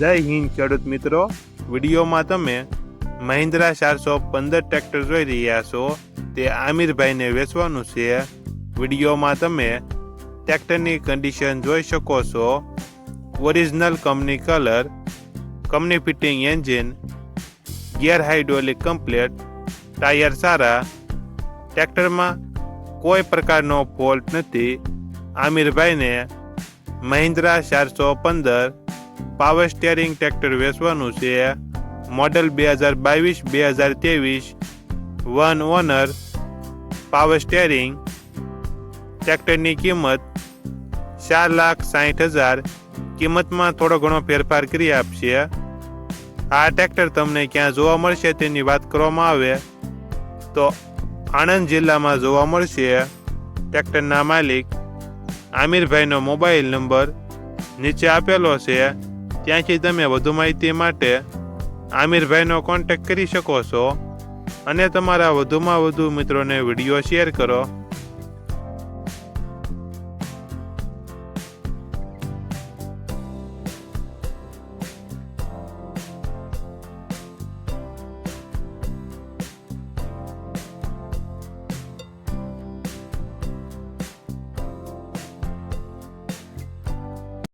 જય હિન્દ, ખેડૂત મિત્રો. વિડીયોમાં તમે મહિન્દ્રા ચારસો પંદર ટ્રેક્ટર જોઈ રહ્યા છો. તે આમિરભાઈને વેચવાનું છે. વિડીયોમાં તમે ટ્રેક્ટરની કન્ડિશન જોઈ શકો છો. Original company colour company fitting engine gear hydraulic complete tyre સારા. ટ્રેક્ટરમાં કોઈ પ્રકારનો ફોલ્ટ નથી. આમિરભાઈને મહિન્દ્રા ચારસો પંદર પાવર સ્ટેરિંગ ટ્રેક્ટર વેચવાનું છે. મોડલ બે હજાર બાવીસ બે હજાર ત્રેવીસ. વન ઓનર, પાવર સ્ટેરિંગ ટ્રેક્ટરની કિંમત ચાર લાખ સાઠ હજાર. કિંમતમાં થોડો ઘણો ફેરફાર કરી આપશે. આ ટ્રેક્ટર તમને ક્યાં જોવા મળશે તેની વાત કરવામાં આવે. તો આણંદ જિલ્લામાં જોવા મળશે. ટ્રેક્ટરના માલિક આમિરભાઈનો મોબાઈલ નંબર નીચે આપેલો છે. ત્યાંથી તમે વધુ માહિતી માટે આમિરભાઈનો કોન્ટેક્ટ કરી શકો છો. અને તમારા વધુમાં વધુ મિત્રોને વીડિયો શેર કરો.